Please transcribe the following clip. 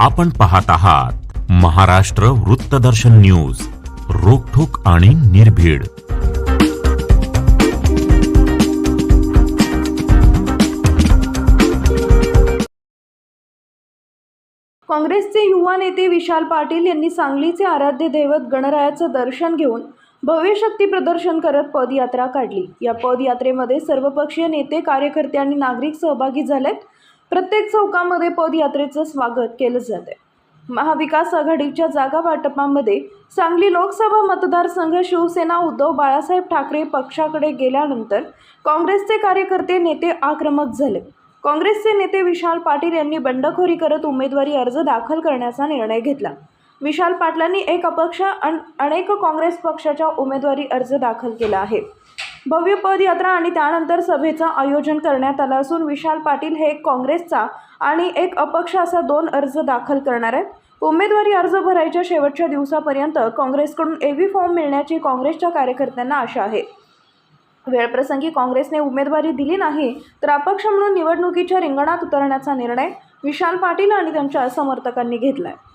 आपण पाहत आहात महाराष्ट्र वृत्तदर्शन न्यूज रोखोक आणि निर्भीड. काँग्रेसचे युवा नेते विशाल पाटील यांनी सांगलीचे आराध्य दैवत गणरायाचं दर्शन घेऊन भव्य शक्ती प्रदर्शन करत पदयात्रा काढली. या पदयात्रेमध्ये सर्वपक्षीय नेते कार्यकर्ते आणि नागरिक सहभागी झालेत. प्रत्येक चौकामध्ये पदयात्रेचं स्वागत केलं जाते महाविकास आघाडीच्या जागा वाटपामध्ये सांगली लोकसभा मतदारसंघ शिवसेना उद्धव बाळासाहेब ठाकरे पक्षाकडे गेल्यानंतर काँग्रेसचे कार्यकर्ते नेते आक्रमक झाले. काँग्रेसचे नेते विशाल पाटील यांनी बंडखोरी करत उमेदवारी अर्ज दाखल करण्याचा निर्णय घेतला. विशाल पाटलांनी एक अपक्ष अन अनेक काँग्रेस पक्षाच्या उमेदवारी अर्ज दाखल केला आहे. भव्य पदयात्रा आणि त्यानंतर सभेचं आयोजन करण्यात आलं असून विशाल पाटील हे एक काँग्रेसचा आणि एक अपक्ष असा दोन अर्ज दाखल करणार आहेत. उमेदवारी अर्ज भरायच्या शेवटच्या दिवसापर्यंत काँग्रेसकडून एव्ही फॉर्म मिळण्याची काँग्रेसच्या कार्यकर्त्यांना आशा आहे. वेळप्रसंगी काँग्रेसने उमेदवारी दिली नाही तर अपक्ष म्हणून निवडणुकीच्या रिंगणात उतरण्याचा निर्णय विशाल पाटील आणि त्यांच्या समर्थकांनी घेतला आहे